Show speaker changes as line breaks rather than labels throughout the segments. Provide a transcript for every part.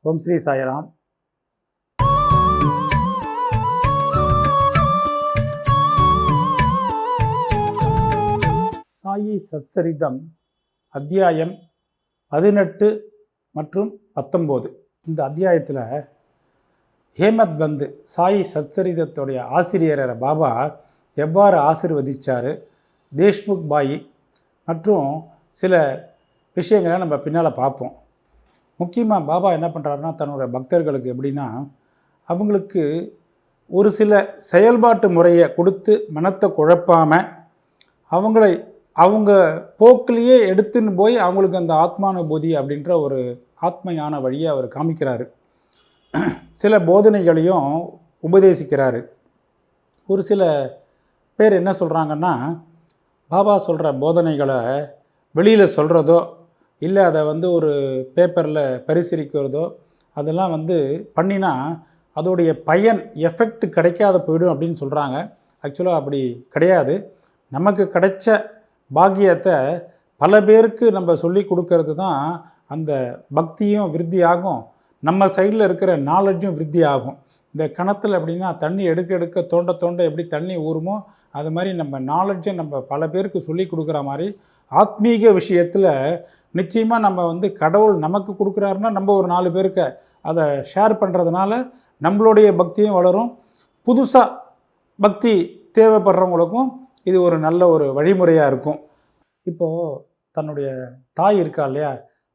ஓம் ஸ்ரீ சாயராம். சாயி சச்சரிதம் அத்தியாயம் பதினெட்டு மற்றும் பத்தொம்போது. இந்த அத்தியாயத்தில் ஹேமத் பந்து சாயி சச்சரிதத்துடைய ஆசிரியரர் பாபா எவ்வாறு ஆசிர்வதிச்சார் தேஷ்முக் பாயி மற்றும் சில விஷயங்களை நம்ம பின்னால் பார்ப்போம். முக்கியமாக பாபா என்ன பண்ணுறாருன்னா தன்னோட பக்தர்களுக்கு எப்படின்னா அவங்களுக்கு ஒரு சில செயல்பாட்டு முறையை கொடுத்து மனத்தை குழப்பாமல் அவங்களை அவங்க போக்கிலேயே எடுத்துன்னு போய் அவங்களுக்கு அந்த ஆத்மானுபூதி அப்படின்ற ஒரு ஆத்மையான வழியை அவர் காமிக்கிறாரு. சில போதனைகளையும் உபதேசிக்கிறாரு. ஒரு சில பேர் என்ன சொல்கிறாங்கன்னா பாபா சொல்கிற போதனைகளை வெளியில் சொல்கிறதோ இல்லை அதை வந்து ஒரு பேப்பரில் பரிசீலிக்கிறதோ அதெல்லாம் வந்து பண்ணினா அதோடைய பயன் எஃபெக்ட் கிடைக்காத போயிடும் அப்படின்னு சொல்கிறாங்க. ஆக்சுவலாக அப்படி கிடையாது. நமக்கு கிடைச்ச பாக்கியத்தை பல பேருக்கு நம்ம சொல்லி கொடுக்கறது தான் அந்த பக்தியும் விருத்தி ஆகும் நம்ம சைடில் இருக்கிற நாலெட்ஜும் விருத்தி ஆகும் இந்த கிணத்துல அப்படின்னா தண்ணி எடுக்க எடுக்க தோண்ட தோண்ட எப்படி தண்ணி ஊறுமோ அது மாதிரி நம்ம நாலெட்ஜை நம்ம பல பேருக்கு சொல்லி கொடுக்குற மாதிரி ஆத்மீக விஷயத்தில் நிச்சயமாக நம்ம வந்து கடவுள் நமக்கு கொடுக்குறாருன்னா நம்ம ஒரு நாலு பேருக்கு அதை ஷேர் பண்ணுறதுனால நம்மளுடைய பக்தியும் வளரும். புதுசாக பக்தி தேவைப்படுறவங்களுக்கும் இது ஒரு நல்ல ஒரு வழிமுறையாக இருக்கும். இப்போது தன்னுடைய தாய் இருக்கா இல்லையா?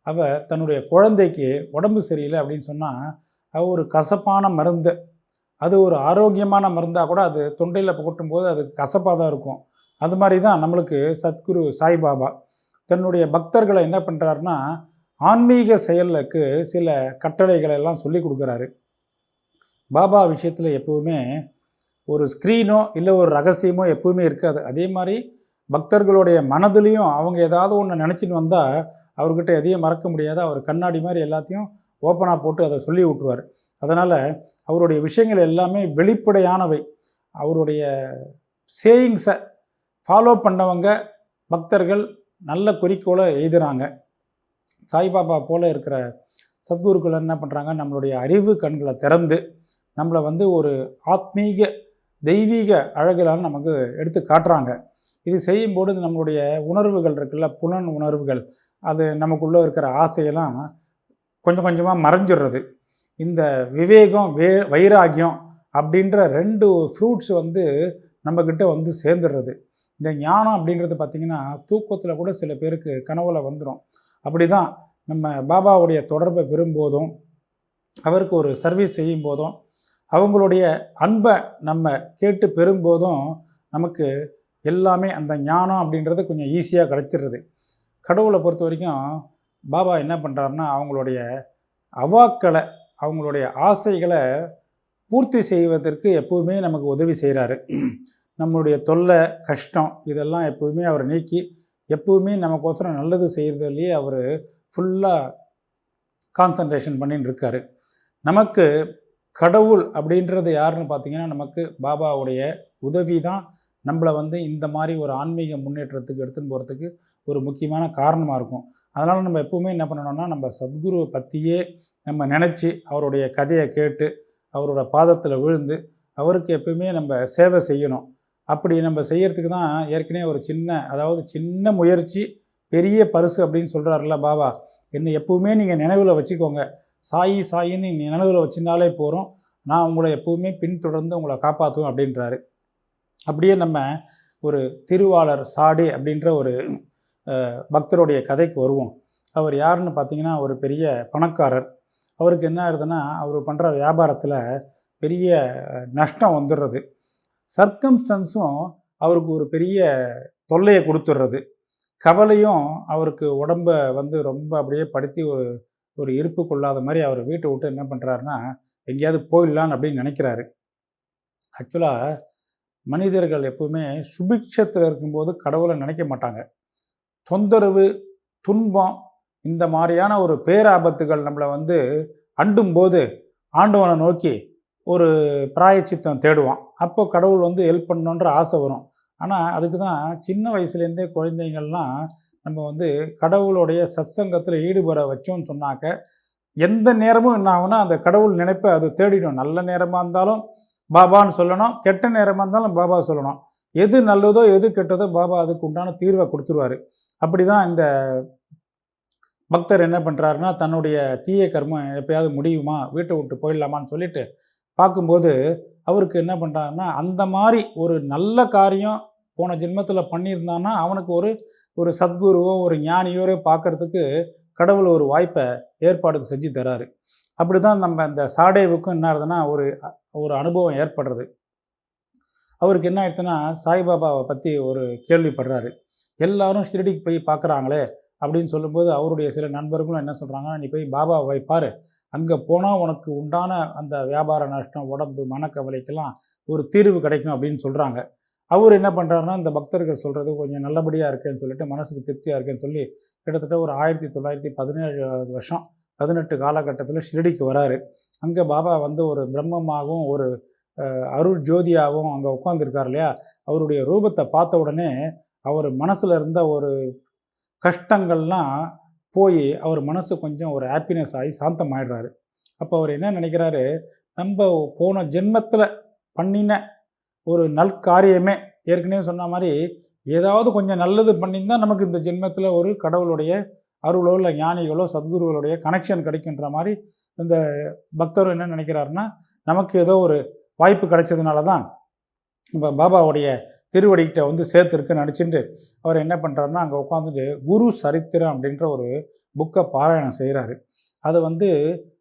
அவள் தன்னுடைய குழந்தைக்கு உடம்பு சரியில்லை அப்படின்னு சொன்னால் அவ ஒரு கசப்பான மருந்து. அது ஒரு ஆரோக்கியமான மருந்தாக கூட அது தொண்டையில் கொட்டும்போது அது கசப்பாக தான் இருக்கும். அது மாதிரி தான் நம்மளுக்கு சத்குரு சாய்பாபா. தன்னுடைய பக்தர்களை என்ன பண்ணுறாருன்னா ஆன்மீக செயலுக்கு சில கட்டளைகளை எல்லாம் சொல்லி கொடுக்குறாரு. பாபா விஷயத்தில் எப்போவுமே ஒரு ஸ்க்ரீனோ இல்லை ஒரு ரகசியமோ எப்பவுமே இருக்காது. அதே மாதிரி பக்தர்களுடைய மனதிலையும் அவங்க ஏதாவது ஒன்று நினச்சின்னு வந்தால் அவர்கிட்ட எதையும் மறக்க முடியாது. அவர் கண்ணாடி மாதிரி எல்லாத்தையும் ஓப்பனாக போட்டு அதை சொல்லி விட்டுருவார். அதனால் அவருடைய விஷயங்கள் எல்லாமே வெளிப்படையானவை. அவருடைய சேயிங்ஸை ஃபாலோ பண்ணவங்க பக்தர்கள் நல்ல குறிக்கோளை எழுதுகிறாங்க சாய்பாபா போல இருக்கிற சத்குருக்கள் என்ன பண்ணுறாங்க நம்மளுடைய அறிவு கண்களை திறந்து நம்மளை வந்து ஒரு ஆத்மீக தெய்வீக அழகிலான்னு நமக்கு எடுத்து காட்டுறாங்க. இது செய்யும்போது நம்மளுடைய உணர்வுகள் இருக்குல்ல புலன் உணர்வுகள் அது நமக்குள்ளே இருக்கிற ஆசையெல்லாம் கொஞ்சம் கொஞ்சமாக மறைஞ்சிடுறது. இந்த விவேகம் வே வைராகியம் அப்படின்ற ரெண்டு ஃப்ரூட்ஸ் வந்து நம்மக்கிட்ட வந்து சேர்ந்துடுறது. இந்த ஞானம் அப்படின்றது பார்த்திங்கன்னா தூக்கத்தில் கூட சில பேருக்கு கனவுல வந்துடும் அப்படி தான் நம்ம பாபாவுடைய தொடர்பை பெறும்போதும் அவருக்கு ஒரு சர்வீஸ் செய்யும் போதும் அவங்களுடைய அன்பை நம்ம கேட்டு பெறும்போதும் நமக்கு எல்லாமே அந்த ஞானம் அப்படின்றது கொஞ்சம் ஈஸியாக கிடச்சிடுறது கடவுளை பொறுத்த வரைக்கும் பாபா என்ன பண்ணுறாருன்னா அவங்களுடைய அவாக்களை அவங்களுடைய ஆசைகளை பூர்த்தி செய்வதற்கு எப்போவுமே நமக்கு உதவி செய்கிறாரு நம்மளுடைய தொல்லை கஷ்டம் இதெல்லாம் எப்போவுமே அவர் நீக்கி எப்போவுமே நமக்கோசரம் நல்லது செய்கிறதுலேயே அவர் ஃபுல்லாக கான்சன்ட்ரேஷன் பண்ணின்னு இருக்காரு. நமக்கு கடவுள் அப்படின்றது யாருன்னு பார்த்தீங்கன்னா நமக்கு பாபாவுடைய உதவி தான் நம்மளை வந்து இந்த மாதிரி ஒரு ஆன்மீக முன்னேற்றத்துக்கு எடுத்துன்னு போகிறதுக்கு ஒரு முக்கியமான காரணமாக இருக்கும். அதனால் நம்ம எப்போவுமே என்ன பண்ணணும்னா நம்ம சத்குருவை பற்றியே நம்ம நினச்சி அவருடைய கதையை கேட்டு அவரோட பாதத்தில் விழுந்து அவருக்கு எப்பவுமே நம்ம சேவை செய்யணும். அப்படி நம்ம செய்யறதுக்கு தான் ஏற்கனவே ஒரு சின்ன அதாவது சின்ன முயற்சி பெரிய பரிசு அப்படின்னு சொல்கிறாருல பாபா. என்ன எப்போவுமே நீங்கள் நினைவில் வச்சுக்கோங்க. சாயி சாயின்னு நீ நினைவில் வச்சிருந்தாலே போகிறோம் நான் உங்களை எப்பவுமே பின்தொடர்ந்து உங்களை காப்பாற்றுவேன் அப்படின்றாரு. அப்படியே நம்ம ஒரு திருவாளர் சாடி அப்படின்ற ஒரு பக்தருடைய கதைக்கு வருவோம். அவர் யாருன்னு பார்த்தீங்கன்னா ஒரு பெரிய பணக்காரர். அவருக்கு என்ன ஆகுதுன்னா அவர் பண்ணுற வியாபாரத்தில் பெரிய நஷ்டம் வந்துடுறது. சர்க்கம்ஸ்டன்ஸும் அவருக்கு ஒரு பெரிய தொல்லையை கொடுத்துட்றது. கவலையும் அவருக்கு உடம்பை வந்து ரொம்ப அப்படியே படுத்தி ஒரு ஒரு இருப்பு கொள்ளாத மாதிரி அவர் வீட்டை விட்டு என்ன பண்ணுறாருன்னா எங்கேயாவது போயிடலான்னு அப்படின்னு நினைக்கிறாரு. ஆக்சுவலாக மனிதர்கள் எப்பவுமே சுபிக்ஷத்தில் இருக்கும்போது கடவுளை நினைக்க மாட்டாங்க. தொந்தரவு துன்பம் இந்த மாதிரியான ஒரு பேராபத்துகள் நம்மளை வந்து அண்டும் போது ஆண்டவனை நோக்கி ஒரு பிராயச்சித்தம் தேடுவான். அப்போ கடவுள் வந்து ஹெல்ப் பண்ணணுன்ற ஆசை வரும். ஆனால் அதுக்கு தான் சின்ன வயசுலேருந்தே குழந்தைங்கள்லாம் நம்ம வந்து கடவுளுடைய சத்சங்கத்தில் ஈடுபட வச்சோம்னு சொன்னாக்க எந்த நேரமும் என்ன ஆகுனா அந்த கடவுள் நினைப்பை அது தேடிடும். நல்ல நேரமாக இருந்தாலும் பாபான்னு சொல்லணும் கெட்ட நேரமாக இருந்தாலும் பாபா சொல்லணும். எது நல்லதோ எது கெட்டதோ பாபா அதுக்கு உண்டான தீர்வை கொடுத்துருவாரு. அப்படி தான் இந்த பக்தர் என்ன பண்ணுறாருன்னா தன்னுடைய தீய கர்மம் எப்பயாவது முடியுமா? வீட்டை விட்டு போயிடலாமான்னு சொல்லிட்டு பார்க்கும்போது அவருக்கு என்ன பண்ணுறாருன்னா அந்த மாதிரி ஒரு நல்ல காரியம் போன ஜென்மத்தில் பண்ணியிருந்தான்னா அவனுக்கு ஒரு ஒரு சத்குருவோ ஒரு ஞானியோரோ பார்க்கறதுக்கு கடவுள் ஒரு வாய்ப்பை ஏற்பாடு செஞ்சு தராரு. அப்படி தான் நம்ம இந்த சாடேவுக்கும் என்ன ஆகுதுன்னா ஒரு ஒரு அனுபவம் ஏற்படுறது. அவருக்கு என்ன ஆயிடுச்சுன்னா சாய்பாபாவை பற்றி ஒரு கேள்விப்படுறாரு. எல்லாரும் ஷிரடிக்கு போய் பார்க்குறாங்களே அப்படின்னு சொல்லும்போது அவருடைய சில நண்பர்களும் என்ன சொல்கிறாங்கன்னா நீ போய் பாபாவை பாரு. அங்கே போனால் உனக்கு உண்டான அந்த வியாபார நஷ்டம் உடம்பு மனக்கவலைக்கெல்லாம் ஒரு தீர்வு கிடைக்கும் அப்படின்னு சொல்கிறாங்க அவர் என்ன பண்ணுறாருன்னா இந்த பக்தர்கள் சொல்கிறது கொஞ்சம் நல்லபடியாக இருக்கேன்னு சொல்லிட்டு மனசுக்கு திருப்தியாக இருக்குன்னு சொல்லி கிட்டத்தட்ட ஒரு ஆயிரத்தி தொள்ளாயிரத்தி பதினேழு வருஷம் பதினெட்டு காலகட்டத்தில் ஷிரடிக்கு வராரு. அங்கே பாபா வந்து ஒரு பிரம்மமாகவும் ஒரு அருள் ஜோதியாகவும் அங்கே உட்காந்துருக்கார் இல்லையா? அவருடைய ரூபத்தை பார்த்த உடனே அவர் மனசில் இருந்த ஒரு கஷ்டங்கள்லாம் போய் அவர் மனசு கொஞ்சம் ஒரு ஹாப்பினஸ் ஆகி சாந்தமாயிடுறாரு. அப்போ அவர் என்ன நினைக்கிறாரு? நம்ம போன ஜென்மத்தில் பண்ணின ஒரு நல்காரியமே ஏற்கனவே சொன்ன மாதிரி ஏதாவது கொஞ்சம் நல்லது பண்ணியிருந்தா நமக்கு இந்த ஜென்மத்தில் ஒரு கடவுளுடைய அருளோ இல்லை ஞானிகளோ சத்குருகளுடைய கனெக்ஷன் கிடைக்குன்ற மாதிரி இந்த பக்தர் என்ன நினைக்கிறாருன்னா நமக்கு ஏதோ ஒரு வாய்ப்பு கிடைச்சதுனால தான் இப்போ பாபாவுடைய திருவடிக்கிட்ட வந்து சேர்த்துருக்குன்னு நினச்சிட்டு அவர் என்ன பண்ணுறாருன்னா அங்கே உட்காந்துட்டு குரு சரித்திரம் அப்படின்ற ஒரு புக்கை பாராயணம் செய்கிறாரு அதை வந்து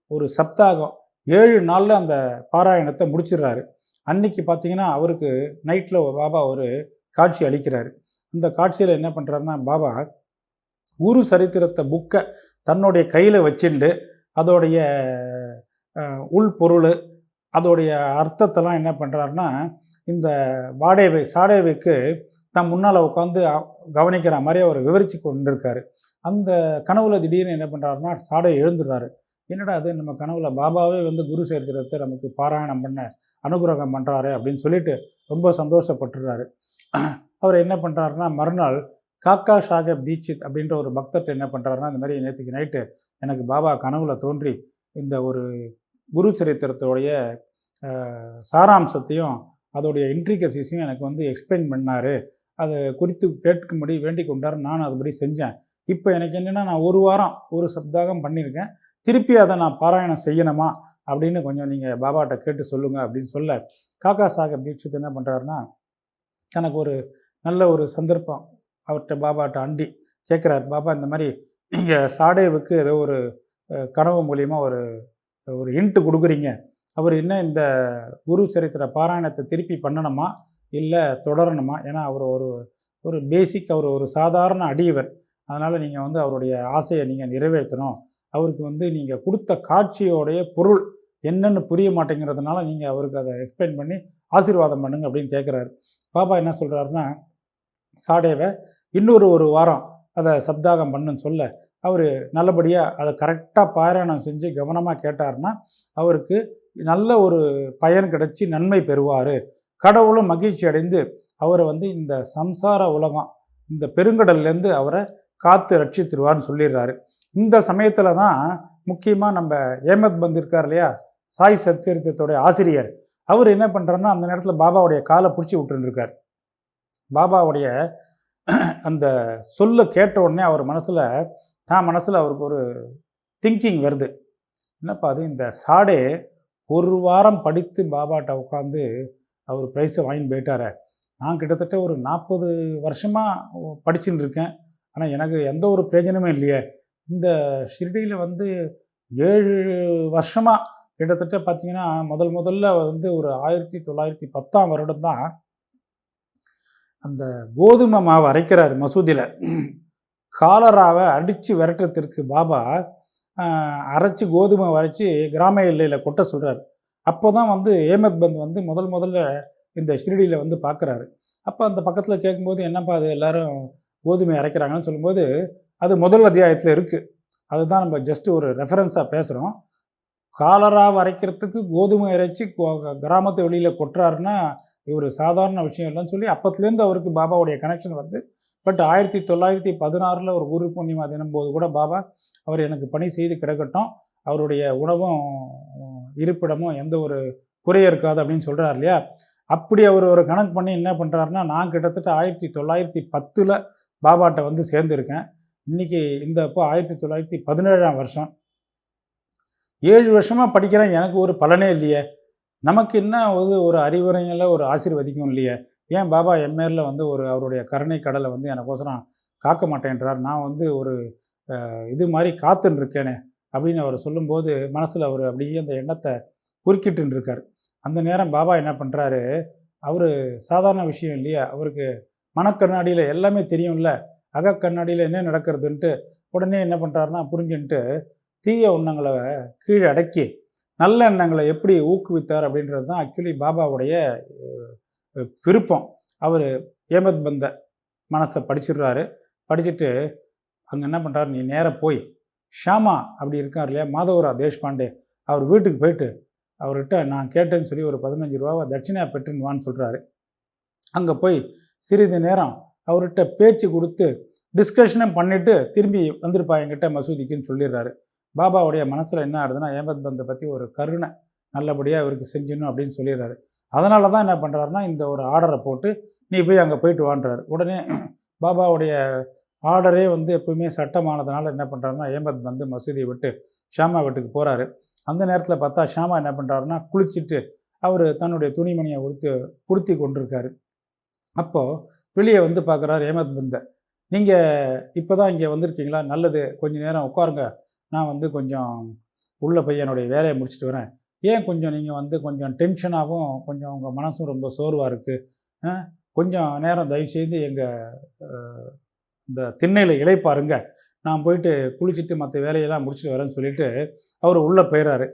ஒரு சப்தாகம் ஏழு நாளில் அந்த பாராயணத்தை முடிச்சிடுறாரு. அன்னைக்கு பார்த்தீங்கன்னா அவருக்கு நைட்டில் பாபா ஒரு காட்சி அளிக்கிறாரு. அந்த காட்சியில் என்ன பண்ணுறாருன்னா பாபா குரு சரித்திரத்தை புக்கை தன்னுடைய கையில் வச்சுண்டு அதோடைய உள் உள்பொருள் அதோடைய அர்த்தத்தெல்லாம் என்ன பண்ணுறாருன்னா இந்த வாடேவை சாடேவைக்கு தன் முன்னால் உட்காந்து கவனிக்கிற மாதிரி அவர் விவரித்து கொண்டிருக்காரு. அந்த கனவுல திடீர்னு என்ன பண்ணுறாருன்னா சாடை எழுந்துடுறாரு. என்னடா அது நம்ம கனவுல பாபாவே வந்து குரு சரித்திரத்தை நமக்கு பாராயணம் பண்ண அனுகிரகம் பண்ணுறாரு அப்படின்னு சொல்லிட்டு ரொம்ப சந்தோஷப்பட்டுறாரு அவர் என்ன பண்ணுறாருன்னா மறுநாள் காக்கா சாகப் தீட்சித் அப்படின்ற ஒரு பக்தர்கிட்ட என்ன பண்ணுறாருன்னா இந்த மாதிரி நேற்றுக்கு நைட்டு எனக்கு பாபா கனவுல தோன்றி இந்த ஒரு குரு சரித்திரத்தோடைய சாராம்சத்தையும் அதோடைய இன்ட்ரிகசிஸையும் எனக்கு வந்து எக்ஸ்பிளைன் பண்ணார். அதை குறித்து கேட்கும்படி வேண்டிக் கொண்டார். நான் அதுபடி செஞ்சேன். இப்போ எனக்கு என்னென்னா நான் ஒரு வாரம் ஒரு சப்தாகம் பண்ணியிருக்கேன் திருப்பி அதை நான் பாராயணம் செய்யணுமா? அப்படின்னு கொஞ்சம் நீங்கள் பாபாட்ட கேட்டு சொல்லுங்கள் அப்படின்னு சொல்ல காக்கா சாஹேப் தீட்சித் என்ன பண்ணுறாருன்னா தனக்கு ஒரு நல்ல ஒரு சந்தர்ப்பம் அவர்கிட்ட பாபாட்ட அண்டி கேட்குறாரு. பாபா இந்த மாதிரி நீங்கள் சாடேவுக்கு ஏதோ ஒரு கனவு மூலியமாக ஒரு ஒரு இன்ட்டு கொடுக்குறீங்க. அவர் என்ன இந்த குரு சரித்திர பாராயணத்தை திருப்பி பண்ணணுமா? இல்லை தொடரணுமா? ஏன்னா அவர் ஒரு ஒரு பேசிக் அவர் ஒரு சாதாரண அடியவர். அதனால் நீங்கள் வந்து அவருடைய ஆசையை நீங்கள் நிறைவேற்றணும். அவருக்கு வந்து நீங்கள் கொடுத்த காட்சியோடைய பொருள் என்னென்னு புரிய மாட்டேங்கிறதுனால நீங்கள் அவருக்கு அதை எக்ஸ்பிளைன் பண்ணி ஆசீர்வாதம் பண்ணுங்க அப்படின்னு கேட்குறாரு பாபா என்ன சொல்கிறாருன்னா சாடேவை இன்னொரு ஒரு வாரம் அதை சப்தாகம் பண்ணுன்னு சொல்ல. அவர் நல்லபடியாக அதை கரெக்டாக பாராயணம் செஞ்சு கவனமாக கேட்டார்னா அவருக்கு நல்ல ஒரு பயன் கிடைச்சி நன்மை பெறுவார். கடவுளும் மகிழ்ச்சி அடைந்து அவரை வந்து இந்த சம்சார உலகம் இந்த பெருங்கடல்லேருந்து அவரை காத்து ரட்சித்துருவார்னு சொல்லிடுறாரு. இந்த சமயத்தில் தான் முக்கியமாக நம்ம ஏமத் பந்த் இருக்கார் இல்லையா? சாய் சத்தியத்தோடைய ஆசிரியர். அவர் என்ன பண்ணுறாருன்னா அந்த நேரத்தில் பாபாவுடைய காலை பிடிச்சி விட்டுருக்கார் பாபாவுடைய அந்த சொல்ல கேட்ட உடனே அவர் மனசில் தான் மனசில் அவருக்கு ஒரு திங்கிங் வருது. என்னப்பா அது? இந்த சாடே ஒரு வாரம் படித்து பாபாட்ட உட்காந்து அவர் ப்ரைஸை வாங்கின்னு போயிட்டார. நான் கிட்டத்தட்ட ஒரு நாற்பது வருஷமாக படிச்சுட்டு இருக்கேன். ஆனால் எனக்கு எந்த ஒரு பிரயோஜனமே இல்லையே. இந்த ஷிர்டியில் வந்து ஏழு வருஷமாக கிட்டத்தட்ட பார்த்தீங்கன்னா முதல் முதல்ல வந்து ஒரு ஆயிரத்தி தொள்ளாயிரத்தி பத்தாம் வருடம் தான் அந்த கோதுமை மாவு அரைக்கிறார் மசூதியில். காலராவை அடித்து விரட்டுறதுக்கு பாபா அரைச்சி அரைச்சு கோதுமை அரைச்சி கிராம எல்லையில் கொட்ட சொல்கிறார் அப்போ தான் வந்து ஏமத் பந்த் வந்து முதல் முதல்ல இந்த ஷிரடியில் வந்து பார்க்குறாரு அப்போ அந்த பக்கத்தில் கேட்கும்போது என்னப்பா அது எல்லோரும் கோதுமை அரைக்கிறாங்கன்னு சொல்லும்போது அது முதல் அத்தியாயத்தில் இருக்குது அதுதான் நம்ம ஜஸ்ட் ஒரு ரெஃபரன்ஸாக பேசுகிறோம் காலரா வரைக்கிறதுக்கு கோதுமை இறைச்சி கோ- கிராமத்து வெளியில் கொட்டுறாருன்னா இவர் சாதாரண விஷயம் இல்லைன்னு சொல்லி அப்பத்துலேருந்து அவருக்கு பாபாவுடைய கனெக்ஷன் வந்து பட் ஆயிரத்தி தொள்ளாயிரத்தி பதினாறில் ஒரு குரு பூர்ணிமா தினம் போது கூட பாபா அவர் எனக்கு பணி செய்து கிடக்கட்டும். அவருடைய உணவும் இருப்பிடமும் எந்த ஒரு குறையும் இருக்காது அப்படின்னு சொல்கிறார் இல்லையா? அப்படி அவர் ஒரு கணக்கு பண்ணி என்ன பண்ணுறாருன்னா நான் கிட்டத்தட்ட ஆயிரத்தி தொள்ளாயிரத்தி பத்தில் பாபாட்ட வந்து சேர்ந்துருக்கேன். இன்றைக்கி இந்த இப்போ ஆயிரத்தி தொள்ளாயிரத்தி பதினேழாம் வருஷம். ஏழு வருஷமாக படிக்கிறேன் எனக்கு ஒரு பலனே இல்லையே. நமக்கு என்ன ஒரு ஒரு அறிவுரையில் ஒரு ஆசீர்வதிக்கும் இல்லையே? ஏன் பாபா என் மேலில் வந்து ஒரு அவருடைய கருணை கடலை வந்து எனக்கோசரம் காக்க மாட்டேன்றார்? நான் வந்து ஒரு இது மாதிரி காத்துன்னு இருக்கேனே அப்படின்னு அவர் சொல்லும்போது மனசில் அவர் அப்படியே அந்த எண்ணத்தை குறுக்கிட்டுன்னு இருக்கார் அந்த நேரம் பாபா என்ன பண்ணுறாரு அவர் சாதாரண விஷயம் இல்லையா? அவருக்கு மனக்கண்ணாடியில் எல்லாமே தெரியும்ல? அகக்கண்ணாடியில் என்ன நடக்கிறதுன்ட்டு உடனே என்ன பண்ணுறாருன்னா புரிஞ்சுன்ட்டு தீய எண்ணங்களை கீழே அடக்கி நல்ல எண்ணங்களை எப்படி ஊக்குவித்தார் அப்படின்றது தான் ஆக்சுவலி பாபாவுடைய விருப்பம். அவர் ஏமத் பந்த மனசை படிச்சிடுறாரு. படிச்சுட்டு அங்கே என்ன பண்ணுறாரு நீ நேராக போய். ஷாமா அப்படி இருக்கார் இல்லையா? மாதவரா தேஷ்பாண்டே அவர் வீட்டுக்கு போயிட்டு அவர்கிட்ட நான் கேட்டேன்னு சொல்லி ஒரு பதினஞ்சு ரூபாவை தட்சிணா பெற்றுன்னுவான்னு சொல்கிறாரு அங்கே போய் சிறிது நேரம் அவர்கிட்ட பேச்சு கொடுத்து டிஸ்கஷனும் பண்ணிவிட்டு திரும்பி வந்திருப்பா என்கிட்ட மசூதிக்குன்னு சொல்லிடுறாரு. பாபாவுடைய மனசில் என்ன ஆகுதுன்னா ஏமத் பந்தை பற்றி ஒரு கருணை நல்லபடியாக இவருக்கு செஞ்சிடணும் அப்படின்னு சொல்லிடுறாரு. அதனால தான் என்ன பண்ணுறாருன்னா இந்த ஒரு ஆர்டரை போட்டு நீ போய் அங்கே போயிட்டு வான்றாரு. உடனே பாபாவுடைய ஆர்டரே வந்து எப்பவுமே சட்டமானதுனால என்ன பண்ணுறாருன்னா ஏமத் வந்து மசூதியை விட்டு ஷாமா வீட்டுக்கு போகிறாரு அந்த நேரத்தில் பார்த்தா ஷாமா என்ன பண்ணுறாருன்னா குளிச்சுட்டு அவர் தன்னுடைய துணிமணியை உடுத்து உடுத்தி கொண்டிருக்காரு. அப்போது வெளியே வந்து பார்க்குறாரு ஏமத் பந்த நீங்கள் இப்போ தான் இங்கே வந்திருக்கீங்களா? நல்லது. கொஞ்ச நேரம் உட்காருங்க. நான் வந்து கொஞ்சம் உள்ளே போய் என்னுடைய வேலையை முடிச்சுட்டு வரேன். ஏன் கொஞ்சம் நீங்கள் வந்து கொஞ்சம் டென்ஷனாகவும் கொஞ்சம் உங்கள் மனசும் ரொம்ப சோர்வாக இருக்குது கொஞ்சம் நேரம் தயவுசெய்து எங்கள் இந்த திண்ணையில் இழைப்பாருங்க நான் போயிட்டு குளிச்சுட்டு மற்ற வேலையெல்லாம் முடிச்சுட்டு வரேன்னு சொல்லிட்டு அவர் உள்ளே போயிறாரு.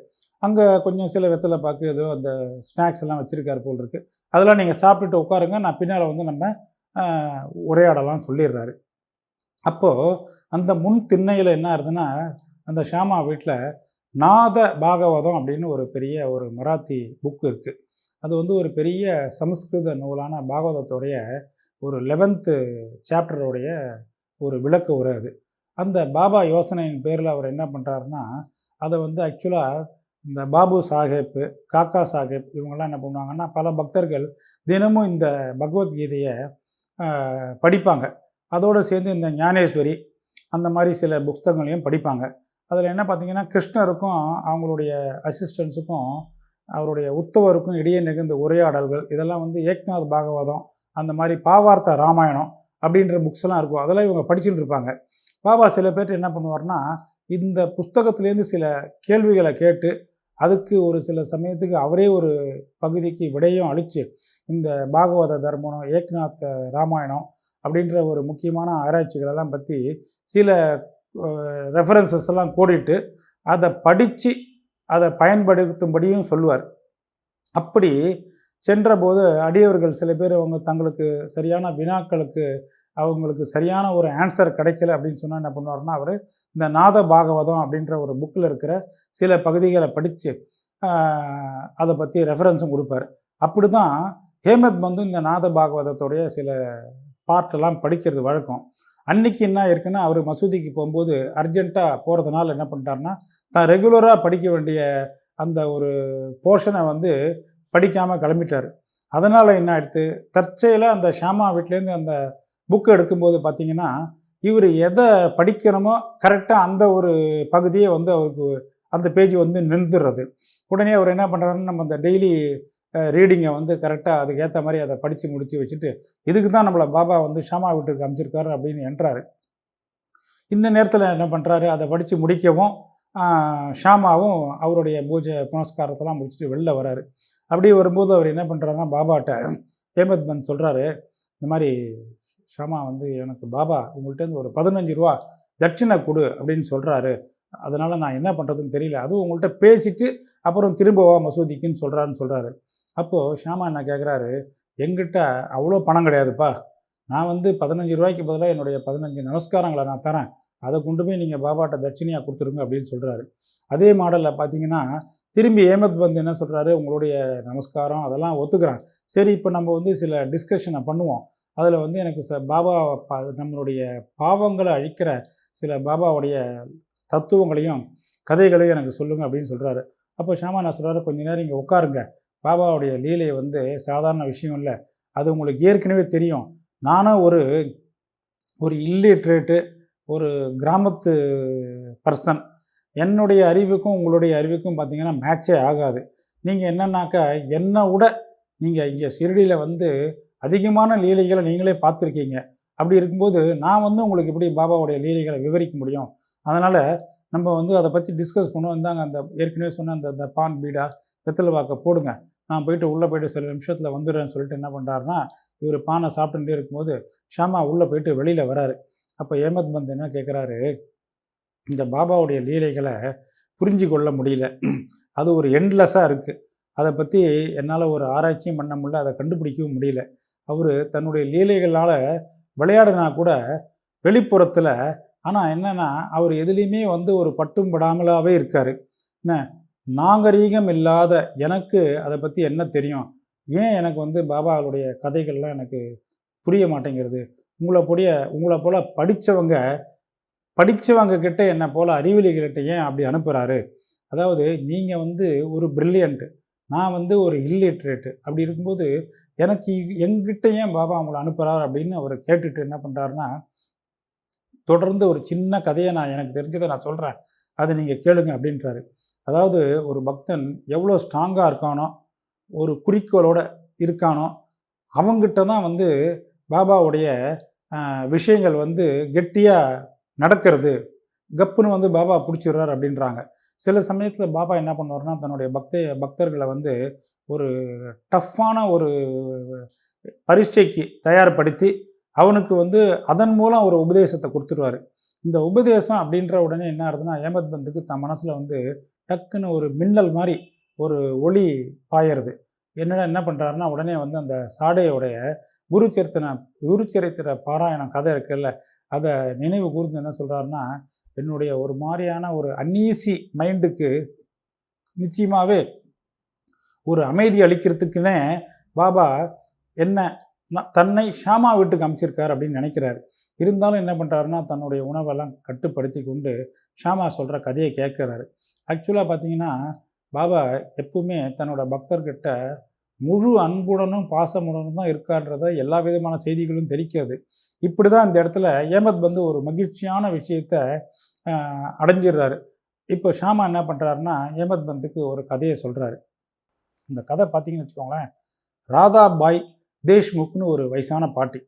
அங்கே கொஞ்சம் சில வெத்தலை பாக்கு ஏதோ அந்த ஸ்நாக்ஸ் எல்லாம் வச்சுருக்காரு போல் இருக்குது அதெல்லாம் நீங்கள் சாப்பிட்டுட்டு உட்காருங்க. நான் பின்னால் வந்து நம்ம உரையாடலாம் சொல்லிடுறாரு. அப்போது அந்த முன் திண்ணையில் என்ன ஆகுதுன்னா அந்த ஷாமா வீட்டில் நாத பாகவதம் அப்படின்னு ஒரு பெரிய ஒரு மராத்தி புக் இருக்குது அது வந்து ஒரு பெரிய சமஸ்கிருத நூலான பாகவதத்துடைய ஒரு லெவன்த்து சாப்டருடைய ஒரு விளக்கு உரை அது. அந்த பாபா யோசனையின் பேரில் அவர் என்ன பண்ணுறாருன்னா அதை வந்து ஆக்சுவலாக இந்த பாபு சாஹேப் காக்கா சாஹேப் இவங்கெல்லாம் என்ன பண்ணுவாங்கன்னா பல பக்தர்கள் தினமும் இந்த பகவத்கீதையை படிப்பாங்க. அதோடு சேர்ந்து இந்த ஞானேஸ்வரி அந்த மாதிரி சில புஸ்தகங்களையும் படிப்பாங்க. அதில் என்ன பார்த்தீங்கன்னா கிருஷ்ணருக்கும் அவங்களுடைய அசிஸ்டன்ஸுக்கும் அவருடைய உத்தவருக்கும் இடையே நிகழ்ந்த உரையாடல்கள் இதெல்லாம் வந்து ஏக்நாத் பாகவதம் அந்த மாதிரி பாவார்த்த ராமாயணம் அப்படின்ற புக்ஸ் எல்லாம் இருக்கும். அதெல்லாம் இவங்க படிச்சுட்டு இருப்பாங்க. பாபா சில பேர்ட்டு என்ன பண்ணுவார்னா இந்த புஸ்தகத்திலேருந்து சில கேள்விகளை கேட்டு அதுக்கு ஒரு சில சமயத்துக்கு அவரே ஒரு பகுதிக்கு விடையும் அளித்து இந்த பாகவத தர்மணம் ஏக்நாத் ராமாயணம் அப்படின்ற ஒரு முக்கியமான ஆராய்ச்சிகளெல்லாம் பற்றி சில ரெஃபரன்சஸ் எல்லாம் கோடிட்டு அதை படித்து அதை பயன்படுத்தும்படியும் சொல்லுவார். அப்படி சென்றபோது அடியவர்கள் சில பேர் அவங்க தங்களுக்கு சரியான வினாக்களுக்கு அவங்களுக்கு சரியான ஒரு ஆன்சர் கிடைக்கல அப்படின்னு சொன்னால் என்ன பண்ணுவார்னா அவர் இந்த நாத பாகவதம் அப்படின்ற ஒரு புக்கில் இருக்கிற சில பகுதிகளை படித்து அதை பற்றி ரெஃபரன்ஸும் கொடுப்பார். அப்படி தான் ஹேமத் பந்து இந்த நாத பாகவதத்துடைய சில பார்ட்டெல்லாம் படிக்கிறது வழக்கம். அன்னைக்கு என்ன இருக்குன்னா அவர் மசூதிக்கு போகும்போது அர்ஜென்ட்டாக போகிறதுனால என்ன பண்ணிட்டாருன்னா தான் ரெகுலராக படிக்க வேண்டிய அந்த ஒரு போர்ஷனை வந்து படிக்காமல் கிளம்பிட்டார். அதனால் என்ன ஆயிடுத்து தற்செயலாக அந்த ஷாமா வீட்டிலேருந்து அந்த புக் எடுக்கும்போது பார்த்தீங்கன்னா இவர் எதை படிக்கணுமோ கரெக்டாக அந்த ஒரு பகுதியை வந்து அவருக்கு அந்த பேஜ் வந்து நின்றுடுறது உடனே அவர் என்ன பண்ணுறாருன்னு நம்ம அந்த டெய்லி ரீடிங்கை வந்து கரெக்டாக அதுக்கேற்ற மாதிரி அதை படித்து முடித்து வச்சுட்டு இதுக்கு தான் நம்மளை பாபா வந்து ஷாமா வீட்டுக்கு அமைச்சிருக்காரு அப்படின்னு என்றார். இந்த நேரத்தில் என்ன பண்ணுறாரு அதை படித்து முடிக்கவும் ஷாமாவும் அவருடைய பூஜை புனஸ்காரத்தெல்லாம் முடிச்சுட்டு வெளில வராரு. அப்படி வரும்போது அவர் என்ன பண்ணுறாருன்னா பாபாட்ட ஹேமத் பந்த் சொல்கிறாரு இந்த மாதிரி ஷாமா வந்து எனக்கு பாபா உங்கள்கிட்ட ஒரு பதினஞ்சு ரூபா தட்சிணை கொடு அப்படின்னு சொல்கிறாரு அதனால் நான் என்ன பண்ணுறதுன்னு தெரியல. அதுவும் உங்கள்கிட்ட பேசிட்டு அப்புறம் திரும்ப வா மசூதிக்குன்னு சொல்கிறாருன்னு சொல்கிறாரு அப்போது ஷாமா என்ன கேட்குறாரு எங்கிட்ட அவ்வளோ பணம் கிடையாதுப்பா. நான் வந்து பதினஞ்சு ரூபாய்க்கு பதிலாக என்னுடைய பதினஞ்சு நமஸ்காரங்களை நான் தரேன். அதை கொண்டு போய் நீங்கள் பாபாட்ட தட்சிணையாக கொடுத்துருங்க அப்படின்னு சொல்கிறாரு அதே மாடலில் பார்த்தீங்கன்னா திரும்பி ஏமத் பந்த் என்ன சொல்கிறாரு உங்களுடைய நமஸ்காரம் அதெல்லாம் ஒத்துக்கிறேன். சரி இப்போ நம்ம வந்து சில டிஸ்கஷனை பண்ணுவோம். அதில் வந்து எனக்கு ச பாபா பா நம்மளுடைய பாவங்களை அழிக்கிற சில பாபாவுடைய தத்துவங்களையும் கதைகளையும் எனக்கு சொல்லுங்கள் அப்படின்னு சொல்கிறாரு அப்போ ஷாமானா நான் சொல்கிறாரு கொஞ்ச நேரம் இங்கே உட்காருங்க. பாபாவுடைய லீலை வந்து சாதாரண விஷயம் இல்லை. அது உங்களுக்கு ஏற்கனவே தெரியும். நானும் ஒரு ஒரு இல்லிட்ரேட்டு ஒரு கிராமத்து பர்சன் என்னுடைய அறிவுக்கும் உங்களுடைய அறிவுக்கும் பார்த்தீங்கன்னா மேட்சே ஆகாது. நீங்கள் என்னன்னாக்கா என்னை விட நீங்கள் இங்கே ஷிரடியில் வந்து அதிகமான லீலைகளை நீங்களே பார்த்துருக்கீங்க. அப்படி இருக்கும்போது நான் வந்து உங்களுக்கு எப்படி பாபாவுடைய லீலைகளை விவரிக்க முடியும்? அதனால் நம்ம வந்து அதை பற்றி டிஸ்கஸ் பண்ணுவோம். இந்தாங்க அந்த ஏற்கனவே சொன்ன அந்த அந்த பான் பீடா வெத்தலை வாக்க போடுங்க. நான் போயிட்டு உள்ளே போயிட்டு சில நிமிஷத்தில் வந்துடுறேன்னு சொல்லிட்டு என்ன பண்ணுறாருன்னா இவர் பானை சாப்பிட்டுட்டே இருக்கும்போது ஷாமா உள்ளே போயிட்டு வெளியில் வராரு. அப்போ ஏமத் பந்த் என்ன கேட்குறாரு இந்த பாபாவுடைய லீலைகளை புரிஞ்சு கொள்ள முடியல. அது ஒரு எண்ட்லெஸ்ஸாக இருக்குது அதை பற்றி என்னால் ஒரு ஆராய்ச்சியும் பண்ண முடியல. அதை கண்டுபிடிக்கவும் முடியல. அவர் தன்னுடைய லீலைகளால் விளையாடினா கூட வெளிப்புறத்தில் ஆனால் என்னென்னா அவர் எதுலேயுமே வந்து ஒரு பட்டும் படாமலாகவே இருக்கார். என்ன? நாகரீகம் இல்லாத எனக்கு அதை பற்றி என்ன தெரியும்? ஏன் எனக்கு வந்து பாபாவுடைய கதைகள்லாம் எனக்கு புரிய மாட்டேங்கிறது? உங்களை போடைய உங்களை போல் படித்தவங்க படித்தவங்க கிட்ட என்னை போல் அறிவிலிகிட்ட ஏன் அப்படி அனுப்புகிறாரு அதாவது நீங்கள் வந்து ஒரு பிரில்லியண்ட்டு நான் வந்து ஒரு இல்லிட்ரேட்டு அப்படி இருக்கும்போது எனக்கு எங்கிட்ட ஏன் பாபா அவங்கள அனுப்புகிறார் அப்படின்னு அவர் கேட்டுட்டு என்ன பண்ணுறாருன்னா தொடர்ந்து ஒரு சின்ன கதையை நான் எனக்கு தெரிஞ்சதை நான் சொல்கிறேன் அதை நீங்கள் கேளுங்க அப்படின்றாரு. அதாவது ஒரு பக்தன் எவ்வளோ ஸ்ட்ராங்காக இருக்கானோ ஒரு குறிக்கோளோட இருக்கானோ அவங்ககிட்ட தான் வந்து பாபாவுடைய விஷயங்கள் வந்து கெட்டியாக நடக்கிறது. கப்புன்னு வந்து பாபா பிடிச்சிடுறார் அப்படின்றாங்க. சில சமயத்தில் பாபா என்ன பண்ணுவார்னா தன்னுடைய பக்த பக்தர்களை வந்து ஒரு டஃப்பான ஒரு பரீட்சைக்கு தயார்படுத்தி அவனுக்கு வந்து அதன் மூலம் ஒரு உபதேசத்தை கொடுத்துருவாரு. இந்த உபதேசம் அப்படின்ற உடனே என்ன ஆகுதுன்னா ஏமத் பந்துக்கு தன் மனசில் வந்து டக்குன்னு ஒரு மின்னல் மாதிரி ஒரு ஒளி பாயறது. என்னடா என்ன பண்ணுறாருன்னா உடனே வந்து அந்த சாடையோடைய குருச்சரித்தன குருச்சரித்திர பாராயணம் கதை இருக்குல்ல அதை நினைவு கூர்ந்து என்ன சொல்கிறாருன்னா என்னுடைய ஒரு மாதிரியான ஒரு அன்னீசி மைண்டுக்கு நிச்சயமாகவே ஒரு அமைதி அளிக்கிறதுக்குன்னே பாபா என்ன தன்னை ஷாமா வீட்டுக்கு அமைச்சிருக்கார் அப்படின்னு நினைக்கிறாரு. இருந்தாலும் என்ன பண்ணுறாருன்னா தன்னுடைய உணவெல்லாம் கட்டுப்படுத்தி கொண்டு ஷாமா சொல்கிற கதையை கேட்குறாரு. ஆக்சுவலாக பார்த்தீங்கன்னா பாபா எப்பவுமே தன்னோட பக்தர்கிட்ட முழு அன்புடனும் பாசமுடனும் தான் இருக்கான்றத எல்லா விதமான செய்திகளும் தெரிக்கிறது இப்படி தான் இந்த இடத்துல ஏமத் வந்து ஒரு மகிழ்ச்சியான விஷயத்த அடைஞ்சிடுறாரு. இப்போ ஷாமா என்ன பண்ணுறாருன்னா ஏமத் பந்துக்கு ஒரு கதையை சொல்கிறாரு இந்த கதை பார்த்தீங்கன்னு வச்சுக்கோங்களேன். ராதா பாய் தேஷ்முக்னு ஒரு வயசான பாட்டி.